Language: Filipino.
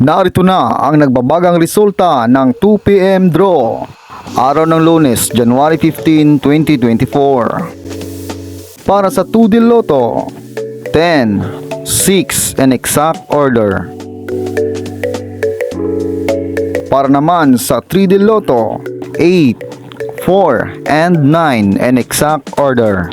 Narito na ang nagbabagang resulta ng 2pm draw. Araw ng lunes, January 15, 2024. Para sa 2 Del Lotto, 10, 6 and exact order. Para naman sa 3 Del Lotto, 8, 4 and 9 and exact order.